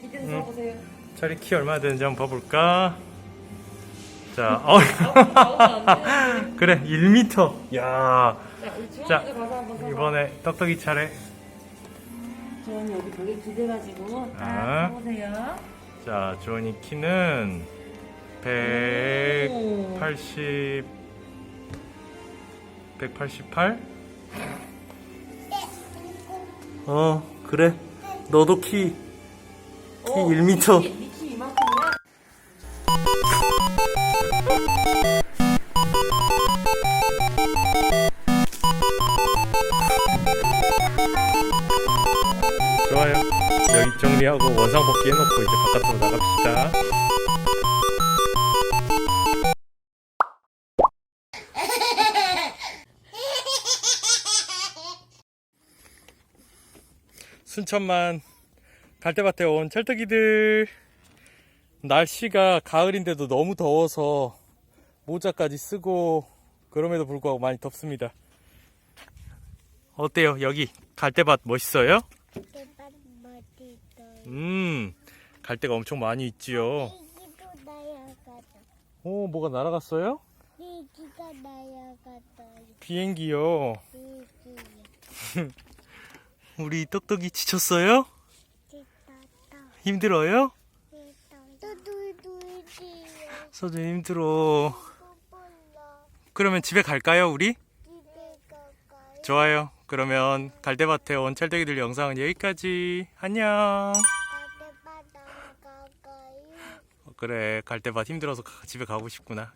기대 써보세요. 차리 키 얼마나 되는지 한번 봐볼까? 자, 어, 돼. 그래, 1m. 야 자, 우리 자, 주원이도 가서 한번 써봐. 이번에 떡떡이 차례. 주원이 여기 벽에 기대가지고 딱 아. 써보세요. 자, 주원이 키는 180, 188? 어, 그래. 너도 키, 키 1m. 니키 이만큼이야? 좋아요. 여기 정리하고 원상 복귀 해놓고 이제 바깥으로 나갑시다. 순천만 갈대밭에 온 찰떡이들 날씨가 가을인데도 너무 더워서 모자까지 쓰고 그럼에도 불구하고 많이 덥습니다. 어때요? 여기 갈대밭 멋있어요? 대박 멋있어. 음, 갈대가 엄청 많이 있지요. 오, 뭐가 날아갔어요? 이기가 날아가다. 비행기요. 이기야. 우리 똑똑이 지쳤어요? 힘들어요? 서준 힘들어. 그러면 집에 갈까요, 우리? 좋아요. 그러면 갈대밭에 온 찰떡이들 영상은 여기까지. 안녕. 어, 그래, 갈대밭 힘들어서 가- 집에 가고 싶구나.